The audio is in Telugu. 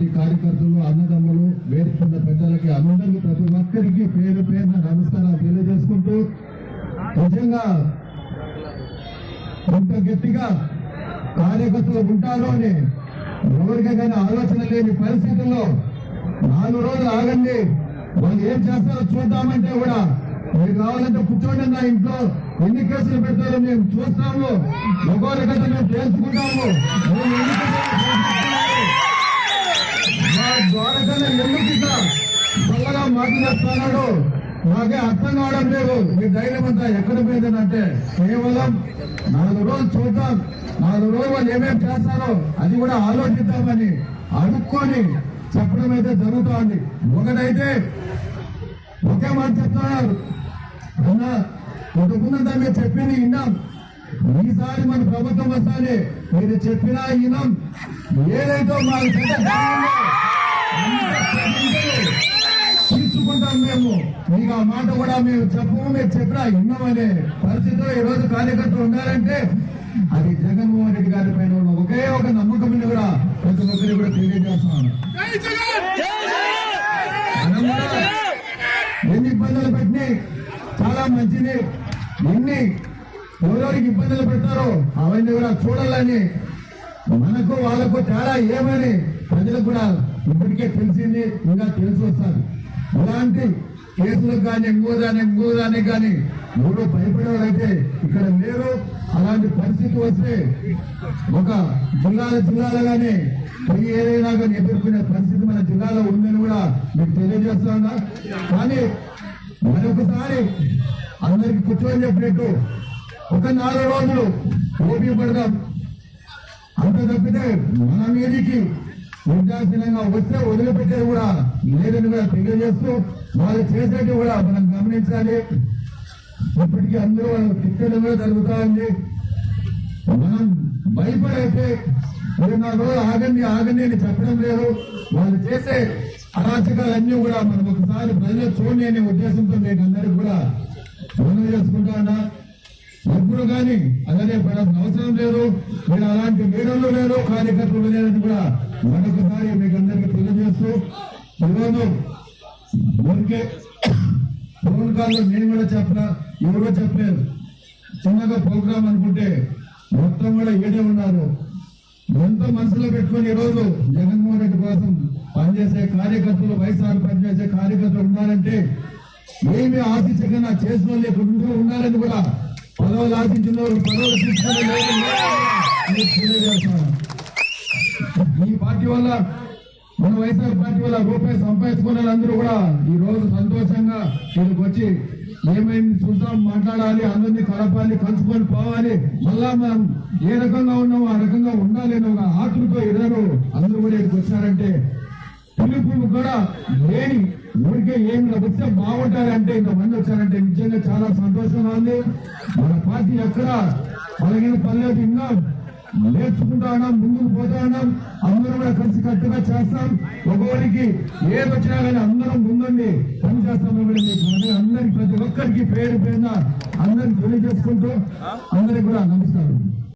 పార్టీ కార్యకర్తలు అన్నదమ్ములు వేరుకున్న పెద్దలకి అందరికీ ప్రతి ఒక్కరికి పేరు పేరు నమస్కారాలు తెలియజేసుకుంటూ నిజంగా ఇంత గట్టిగా కార్యకర్తలు ఉంటారు అని ఎవరికైనా ఆలోచన లేని పరిస్థితుల్లో నాలుగు రోజులు ఆగండి. వాళ్ళు ఏం చేస్తారో చూద్దామంటే కూడా మీరు కావాలంటే కూర్చోండి నా ఇంట్లో ఎన్ని కేసులు పెడతారో మేము చూస్తాము. ఒకరి కథ మేము తెలుసుకుంటాము చల్లగా మాకే అర్థం కావడం లేదు. మీ ధైర్యం అంతా ఎక్కడ పోయిందంటే కేవలం నాలుగు రోజులు చూద్దాం. నాలుగు రోజులు వాళ్ళు ఏమేమి చేస్తారో అది కూడా ఆలోచిద్దామని అడుక్కొని చెప్పడం అయితే జరుగుతోంది. ఒకటైతే ఒకే మాట చెప్తున్నారు. అన్నా ఇంతకుముందంతా మీరు చెప్పింది విన్నాం. ఈసారి మన ప్రభుత్వం వస్తానే మీరు చెప్పినా విన్నాం ఏదైతే మాకు మీకు ఆ మాట కూడా మేము చెప్పము మీరు చెప్పినా విన్నామనే పరిస్థితిలో ఈ రోజు కార్యకర్తలు ఉండాలంటే అది జగన్మోహన్ రెడ్డి గారి పైన ఉన్న ఒకే ఒక నమ్మకం కూడా ప్రతి ఒక్కరికి కూడా తెలియజేస్తున్నాను. ఎన్ని ఇబ్బందులు పెట్టినాయి చాలా మంచిది. ఎన్ని ఎవరెవరికి ఇబ్బందులు పెడతారో అవన్నీ కూడా చూడాలని మనకు వాళ్ళకు తేడా ఏమని ప్రజలకు కూడా ఇప్పటికే తెలిసింది ఇంకా తెలిసి వస్తారు ఇలాంటి కేసులకు కానీ ఇంకోదాని ఇంకోదానికి కానీ ఎవరు భయపడేవారైతే ఇక్కడ లేరు. అలాంటి పరిస్థితి వస్తే ఒక జిల్లాల కానీ పై ఏదైనా కానీ ఎదుర్కొనే పరిస్థితి మన జిల్లాలో ఉందని కూడా మీకు తెలియజేస్తా కానీ మరొకసారి అందరికి కూర్చొని చెప్పినట్టు ఒక నాలుగు రోజులు ఓపీ పడదాం. అంత తప్పితే మన మీదికి ఉదాసీనంగా వస్తే వదిలిపెట్టేది కూడా లేదని కూడా తెలియజేస్తూ వాళ్ళు చేసేది కూడా మనం గమనించాలి. ఇప్పటికీ అందరూ వాళ్ళు తిట్టడం కూడా జరుగుతా ఉంది. మనం భయపడైతే మీరు నా రోజు ఆగండి ఆగండి అని చెప్పడం లేదు. వాళ్ళు చేసే అరాచకాలన్నీ కూడా మనం ఒకసారి ప్రజలు చూడండి అనే ఉద్దేశంతో మీకు అందరికి కూడా మనం చేసుకుంటా ఉన్నా కానీ అలానే పడాల్సిన అవసరం లేదు. మీరు అలాంటి లీడర్లు లేరు. కార్యకర్తలు లేరని కూడా మరొకసారి మీకు అందరికీ తెలియజేస్తూ ఈరోజు ఊరికే ఫోన్ కాల్లో నేను కూడా చెప్పిన ఎవరో చెప్పలేదు. చిన్నగా ప్రోగ్రామ్ అనుకుంటే మొత్తం కూడా ఏడే ఉన్నారు. ఎంతో మనసులో పెట్టుకొని ఈరోజు జగన్మోహన్ రెడ్డి కోసం పనిచేసే కార్యకర్తలు వైఎస్ఆర్ పనిచేసే కార్యకర్తలు ఉన్నారంటే ఏమి ఆశించకుండా చేసిన వాళ్ళు ఉన్నారని కూడా పదవులు ఆశించిన పదవులు తీసుకునే ఈ పార్టీ వల్ల మన వైఎస్ఆర్ పార్టీ వల్ల రూపాయి సంపాదించుకున్న అందరూ కూడా. ఈ రోజు సంతోషంగా ఇక్కడికి వచ్చి ఏమైంది చూద్దాం మాట్లాడాలి అందరినీ కలపాలి కలుసుకొని పోవాలి. మళ్ళా మనం ఏ రకంగా ఉన్నామో ఆ రకంగా ఉండాలి అని ఒక ఆతృతో ఇద్దరు అందరూ కూడా ఇక్కడికి వచ్చారంటే పిలుపు కూడా లేని ఊరికే ఏం వస్తే బాగుంటారంటే ఇంతమంది వచ్చారంటే నిజంగా చాలా సంతోషంగా ఉంది. మన పార్టీ ఎక్కడ? అలాగే పల్లెదు తిన్నాం. నేర్చుకుంటా ఉన్నాం ముందుకు పోతా ఉన్నాం. అందరం కూడా కలిసి కట్టుగా చేస్తాం. ఒకరికి ఏది వచ్చినా కానీ అందరం ముందుండి. పని చేస్తామని అందరికి ప్రతి ఒక్కరికి పేరు పేరున అందరికి తెలియజేసుకుంటూ అందరికి కూడా నమస్కారం.